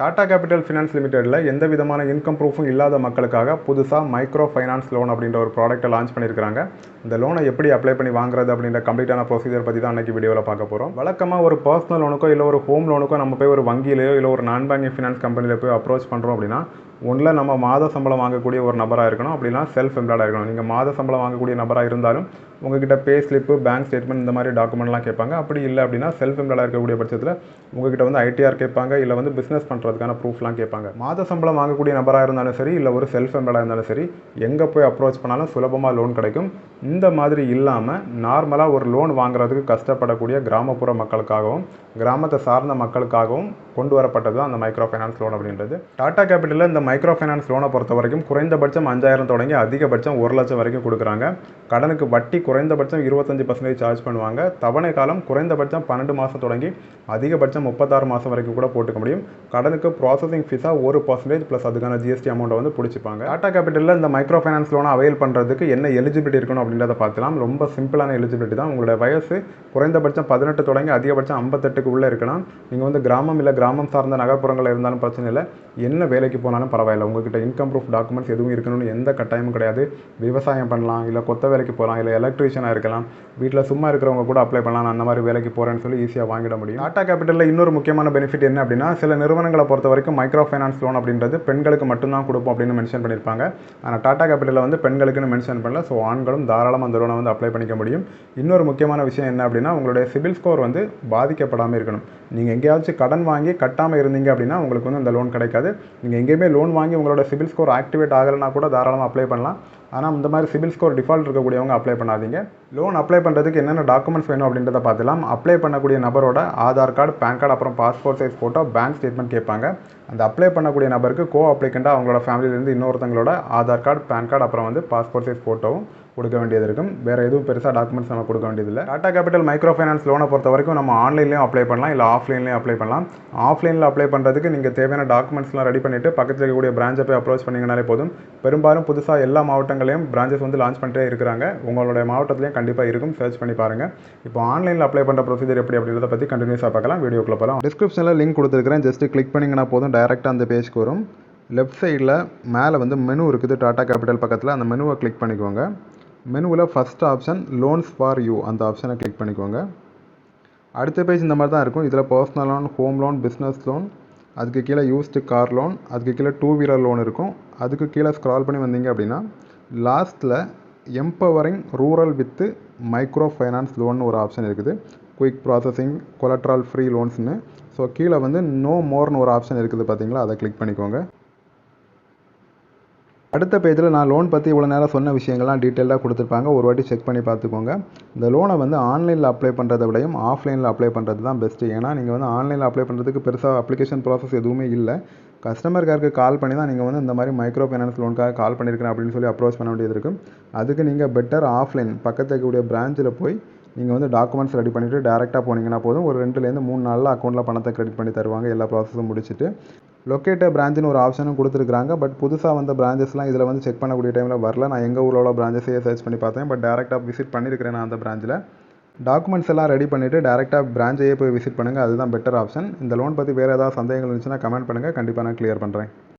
Tata capital finance லிமிடெடில் எந்த விதமான income ப்ரூஃபும் இல்லாத மக்களுக்காக புதுசாக மைக்ரோ ஃபைனான்ஸ் லோன் அப்படின்ற ஒரு ப்ராடக்ட்டை லான்ச் பண்ணியிருக்காங்க இந்த லோனை எப்படி அப்ளை பண்ணி வாங்குறது அப்படின்ற கம்ப்ளீட்டான ப்ரொசீஜர் பற்றி தான் அன்றைக்கி வீடியோவில் பார்க்க போகிறோம் வழக்கமாக ஒரு பர்சனல் லோனுக்கோ இல்லை ஒரு ஹோம் லோனுக்கோ நம்ம போய் ஒரு வங்கியிலையோ இல்லை ஒரு நான் பேங்கிங் ஃபினான்ஸ் கம்பெனியில் போய் அப்ரோச் பண்ணுறோம் அப்படின்னா ஒன்றில் நம்ம மாத சம்பளம் வாங்கக்கூடிய ஒரு நபராக இருக்கணும். அப்படின்னா செல்ஃப் எம்ப்ளாய்டாக இருக்கணும். நீங்கள் மாத சம்பளம் வாங்கக்கூடிய நபராக இருந்தாலும் உங்ககிட்ட பே ஸ்லிப்பு பேங்க் ஸ்டேட்மெண்ட் இந்த மாதிரி டாக்குமெண்ட்லாம் கேட்பாங்க. அப்படி இல்லை அப்படின்னா செல்ஃப் எம்ப்ளாய்டாக இருக்கக்கூடிய பட்சத்தில் உங்ககிட்ட வந்து ஐடிஆர் கேட்பாங்க. இல்லை வந்து பிஸ்னஸ் பண்ணுறதுக்கான ப்ரூஃப்லாம் கேட்பாங்க. மாத சம்பளம் வாங்கக்கூடிய நபராக இருந்தாலும் சரி இல்லை ஒரு செல்ஃப் எம்ப்ளாய்டாக இருந்தாலும் சரி எங்கே போய் அப்ரோச் பண்ணாலும் சுலபமாக லோன் கிடைக்கும். இந்த மாதிரி இல்லாமல் நார்மலாக ஒரு லோன் வாங்குறதுக்கு கஷ்டப்படக்கூடிய கிராமப்புற மக்களுக்காகவும் கிராமத்தை சார்ந்த மக்களுக்காகவும் கொண்டு வரப்பட்டது தான் அந்த மைக்ரோ ஃபைனான்ஸ் லோன் அப்படின்றது. டாடா கேபிட்டலில் இந்த மைக்ரோ ஃபைனான்ஸ் லோனை பொறுத்த வரைக்கும் குறைந்தபட்சம் அஞ்சாயிரம் தொடங்கி அதிகபட்சம் ஒரு லட்சம் வரைக்கும் கொடுக்குறாங்க. கடனுக்கு வட்டி குறைந்தபட்சம் இருபத்தஞ்சி பர்சன்டேஜ் சார்ஜ் பண்ணுவாங்க. தவணை காலம் குறைந்தபட்சம் பன்னெண்டு மாதம் தொடங்கி அதிகபட்சம் முப்பத்தாறு மாதம் வரைக்கும் கூட போட்டுக்க முடியும். கடனுக்கு ப்ராசஸிங் ஃபீஸாக ஒரு பர்சன்டேஜ் ப்ளஸ் அதுக்கான ஜிஎஸ்டி அமௌண்ட்டை வந்து பிடிச்சிப்பாங்க. டாடா கேபிட்டலில் இந்த மைக்ரோ ஃபைனான்ஸ் லோனை அவைல் பண்ணுறதுக்கு என்ன எலிஜிபிலிட்டி இருக்கணும் அப்படின்றத பார்க்கலாம். ரொம்ப சிம்பிளான எலிஜிபிலிட்டி தான். உங்களோட வயசு குறைந்தபட்சம் பதினெட்டு தொடங்கி அதிகபட்சம் ஐம்பத்தெட்டுக்கு உள்ளே இருக்கலாம். நீங்கள் வந்து கிராமம் இல்லை கிராமம் சார்ந்த நகர்ப்புறங்களில் இருந்தாலும் பிரச்சனை இல்லை. என்ன வேலைக்கு போனாலும் பரவாயில்ல. உங்ககிட்ட இன்கம் ப்ரூஃப் டாக்குமெண்ட்ஸ் எதுவும் இருக்கணும்னு எந்த கட்டாயமும் கிடையாது. விவசாயம் பண்ணலாம் இல்லை கொத்த வேலைக்கு போகலாம் இல்லை எலக்ட்ரீஷியனாக இருக்கலாம். வீட்டில் சும்மா இருக்கிறவங்க கூட அப்ளை பண்ணலாம். நான் அந்த மாதிரி வேலைக்கு போகிறேன்னு சொல்லி ஈஸியாக வாங்கிட முடியும். டாடா கேபிட்டலில் இன்னொரு முக்கியமான பெனிஃபிட் என்ன அப்படின்னா சில நிறுவனங்களை பொறுத்த வரைக்கும் மைக்ரோ ஃபைனான்ஸ் லோன் அப்படின்றது பெண்களுக்கு மட்டும்தான் கொடுப்போம் அப்படின்னு மென்ஷன் பண்ணியிருப்பாங்க. ஆனால் டாடா கேபிட்டலில் வந்து பெண்களுக்குன்னு மென்ஷன் பண்ணல. ஸோ ஆண்களும் தாராளமாக அந்த லோனை வந்து அப்ளை பண்ணிக்க முடியும். இன்னொரு முக்கியமான விஷயம் என்ன அப்படின்னா உங்களுடைய சிபில் ஸ்கோர் வந்து பாதிக்கப்படாமல் இருக்கணும். நீங்கள் எங்கேயாச்சும் கடன் வாங்கி கட்டாமல் இருந்தீங்க அப்படின்னா உங்களுக்கு வந்து அந்த லோன் கிடைக்காது. நீங்கள் எங்கேயுமே லோன் வாங்கி உங்களோட சிபில் ஸ்கோர் ஆக்டிவேட் ஆகலைன்னா கூட தாராளமாக அப்ளை பண்ணலாம். ஆனால் இந்த மாதிரி சிபில் ஸ்கோர் டிஃபால்ட் இருக்கக்கூடியவங்க அப்ளை பண்ணாதீங்க. லோன் அப்ளை பண்ணுறதுக்கு என்னென்ன டாக்குமெண்ட்ஸ் வேணும் அப்படின்றத பார்த்துலாம் அப்ளை பண்ணக்கூடிய நபரோட ஆதார் கார்டு பேன் கார்டு அப்புறம் passport size photo bank statement கேட்பாங்க. அந்த அப்ளை பண்ணக்கூடிய நபருக்கு கோ அப்ளிகண்ட்டாக அவங்களோட ஃபேமிலியிலேருந்து இன்னொருத்தங்களோட ஆதார் கார்டு பேன் கார்டு அப்புறம் வந்து பாஸ்போர்ட் சைஸ் ஃபோட்டோவும் கொடுக்க வேண்டியது இருக்கும். வேறு எதுவும் பெருசாக டாக்குமெண்ட்ஸ் நம்ம கொடுக்க வேண்டியதில்லை. டாடா கேபிட்டல் மைக்ரோ ஃபைனான்ஸ் லோனை பொறுத்த வரைக்கும் நம்ம ஆன்லைன்லேயும் அப்ளை பண்ணலாம் இல்லை ஆஃப்லைன்லேயும் அப்ளை பண்ணலாம். ஆஃப்லைனில் அப்ளை பண்ணுறதுக்கு நீங்கள் தேவையான டாக்குமெண்ட்ஸ்லாம் ரெடி பண்ணிவிட்டு பக்கத்தில் இருக்கக்கூடிய பிரான்ச்சை போய் அப்ரோச் பண்ணிங்கனாலே போதும். பெரும்பாலும் புதுசாக எல்லா மாவட்டங்கள் மாவட்டங்களையும் பிரான்ச்சஸ் வந்து லான்ச் பண்ணிட்டே இருக்கிறாங்க. உங்களுடைய மாவட்டத்துலையும் கண்டிப்பாக இருக்கும். சர்ச் பண்ணி பாருங்கள் இப்போ ஆன்லைனில் அப்ளை பண்ணுற ப்ரொசீஜர் எப்படி அப்படின்றத பற்றி கண்டினியூஸாக பார்க்கலாம். வீடியோக்குள்ள போகலாம் டிஸ்கிரிப்ஷனில் லிங்க் கொடுத்துருக்கிறேன். ஜஸ்ட் கிளிக் பண்ணிங்கன்னா போதும். டேரெக்டாக அந்த பேஜ்க்கு வரும். லெஃப்ட் சைடில் மேலே வந்து மெனு இருக்குது. டாடா கேபிட்டல் பக்கத்தில் அந்த மெனுவை கிளிக் பண்ணிக்கோங்க. மெனுவில் first option loans for you அந்த ஆப்ஷனை கிளிக் பண்ணிக்கோங்க. அடுத்த பேஜ் இந்த மாதிரி தான் இருக்கும். இதில் personal loan home loan business loan அதுக்கு கீழே யூஸ்டு கார் லோன் அதுக்கு கீழே டூ வீலர் லோன் இருக்கும். அதுக்கு கீழே ஸ்க்ரால் பண்ணி வந்தீங்க அப்படின்னா லாஸ்ட்டில் empowering rural with micro finance loan ஒரு ஆப்ஷன் இருக்குது. குயிக் ப்ராசஸிங் கொலட்ரால் ஃப்ரீ லோன்ஸ்னு ஸோ கீழே வந்து நோ மோர்னு ஒரு ஆப்ஷன் இருக்குது பார்த்தீங்களா அதை கிளிக் பண்ணிக்கோங்க. அடுத்த பேஜில் நான் லோன் பற்றி இவ்வளோ நேரம் சொன்ன விஷயங்கள்லாம் டீட்டெயிலாக கொடுத்துருப்பாங்க. ஒரு வாட்டி செக் பண்ணி பார்த்துக்கோங்க. இந்த லோனை வந்து ஆன்லைனில் அப்ளை பண்ணுறதை விடையும் ஆஃப்லைனில் அப்ளை பண்ணுறது தான் பெஸ்ட்டு ஏன்னா நீங்கள் வந்து ஆன்லைனில் அப்ளை பண்ணுறதுக்கு பெருசாக அப்ளிகேஷன் ப்ராசஸ் எதுவுமே இல்லை. கஸ்டமர் கேருக்கு கால் பண்ணி தான் நீங்கள் வந்து இந்த மாதிரி மைக்ரோ ஃபைனான்ஸ் லோனுக்காக கால் பண்ணியிருக்கிறேன் அப்படின்னு சொல்லி அப்ரோச் பண்ண வேண்டியது இருக்கும் அதுக்கு நீங்கள் பெட்டர் ஆஃப்லைன் பக்கத்தில் இருக்கக்கூடிய பிரான்ச்சில் போய் நீங்கள் வந்து டாக்குமெண்ட்ஸ் ரெடி பண்ணிவிட்டு டேரெக்டாக போனீங்கன்னா போதும். ஒரு ரெண்டுலேருந்து மூணு நாளில் அக்கௌண்ட்டில் பணத்தை கிரெடிட் பண்ணி தருவாங்க. எல்லா ப்ராசஸும் முடிச்சுட்டு. லொக்கேட்டர் பிரான்ச்சுன்னு ஒரு ஆப்ஷனும் கொடுத்துருக்காங்க பட் புதுசாக வந்த பிரான்ச்சஸ்லாம் இதில் வந்து செக் பண்ணக்கூடிய டைமில் வரல. நான் எங்கள் ஊரில் உள்ள பிரான்ச்சஸையே சர்ச் பண்ணி பார்த்தேன். பட் டேரெக்டாக விசிட் பண்ணியிருக்கிறேன் நான் அந்த பிரான்ச்சில் டாக்குமெண்ட்ஸ் எல்லாம் ரெடி பண்ணிவிட்டு டேரெக்டாக பிரான்ச்சையே போய் விசிட் பண்ணுங்கள் அதுதான் பெட்டர் ஆப்ஷன் இந்த லோன் பற்றி வேறு ஏதாவது சந்தேகங்கள் இருந்துச்சுன்னா கமெண்ட் பண்ணுங்கள் கண்டிப்பாக நான் கிளியர் பண்ணுறேன்